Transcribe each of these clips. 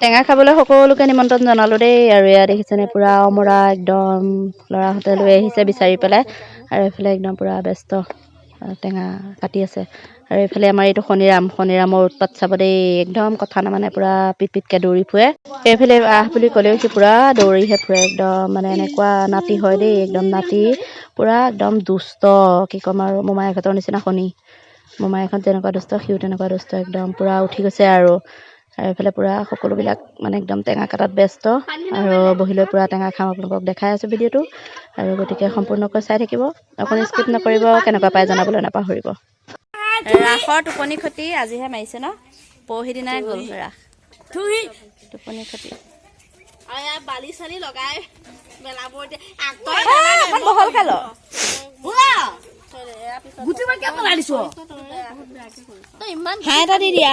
টেঙা খাবলৈ সকলোকে নিমন্ত্ৰণ জনালোঁ দেই আৰু এয়া দেখিছেনে পূৰা অমৰা একদম ল'ৰাহঁতে লৈ আহিছে বিচাৰি পেলাই আৰু এইফালে একদম পূৰা ব্যস্ত টেঙা কাটি আছে। আৰু এইফালে আমাৰ এইটো শনিৰাম শনিৰামৰ উৎপাত চাব দেই একদম কথা নামানে পূৰা পিট পিটকৈ দৌৰি ফুৰে। এইফালে আহ বুলি ক'লেও সি পূৰা দৌৰিহে ফুৰে একদম মানে এনেকুৱা নাতি হয় দেই একদম নাতি পূৰা একদম দুষ্ট কি ক'ম আৰু মোমায়েকহঁতৰ নিচিনা শনি। মোমায়েকহঁত যেনেকুৱা দুষ্ট সিও তেনেকুৱা দুষ্ট একদম পূৰা উঠি গৈছে আৰু আৰু এইফালে পূৰা সকলোবিলাক মানে একদম টেঙা কাটাত ব্যস্ত আৰু বহি লৈ পূৰা টেঙা খাওঁ আপোনালোকক দেখাই আছোঁ ভিডিঅ'টো আৰু গতিকে সম্পূৰ্ণকৈ চাই থাকিব। আপুনি স্কিপ নকৰিব কেনেকুৱা পাই জনাবলৈ নাপাহৰিব। ৰাসৰ টোপনি খতি আজিহে মাৰিছে ন? পৰহি দিনাই গ'ল ৰাস। টোপনি খতি বালি চালি লগাই বহল খাল তই ইমান হাঁহ এটা দি দিয়া।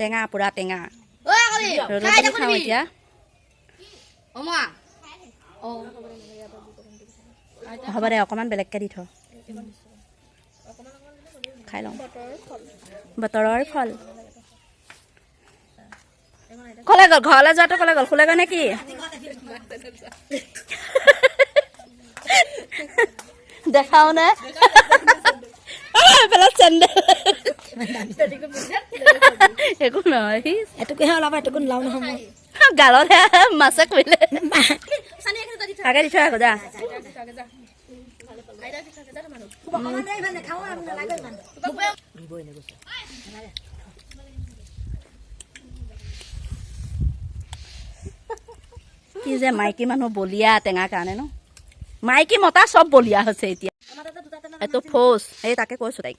টেঙা পুৰা টেঙা। ৰ'দত দি খাওঁ এতিয়া। হ'ব দে অকণমান বেলেগকৈ দি থ খাই লওঁ। বতৰৰ ফল। ক'লে গ'ল ঘৰলৈ যোৱাটো ক'লে গ'ল শুলে গৈ নে? কি দেখাও নে? এইফালে চেণ্ডেল। একো নহয়। এটুকুহে ওলাব এটুকু নোলাও নহয় মই গালতহে মাছে কৰিলে আগে দি থৈ আকৌ যা। কি যে মাইকী মানুহ বলিয়া টেঙাৰ কাৰণে ন? মাইকী মতা চব বলিয়া হৈছে এতিয়া। এইটো ফৌজ এই তাকে কৈছো তাইক।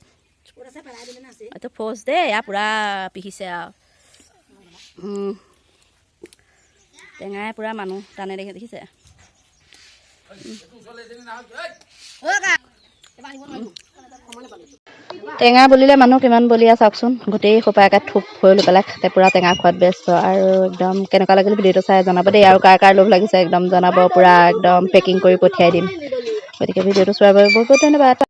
ফৌজ দেই এয়া পুৰা পিহিছে আৰু। টেঙাই পুৰা মানুহ টানে দেখি দেখিছে? টেঙা বুলিলে মানুহ কিমান বলিয়া চাওকচোন। গোটেই সোপা একে থোপ হৈ লৈ পেলাই খাতে পুৰা টেঙা খোৱাত ব্যস্ত আৰু একদম কেনেকুৱা লাগিল ভিডিঅ'টো চাই জনাব দেই আৰু কাৰ কাৰ লোভ লাগিছে একদম জনাব পুৰা একদম পেকিং কৰি পঠিয়াই দিম। গতিকে ভিডিঅ'টো চোৱাৰ বাবে বহুত বহুত ধন্যবাদ।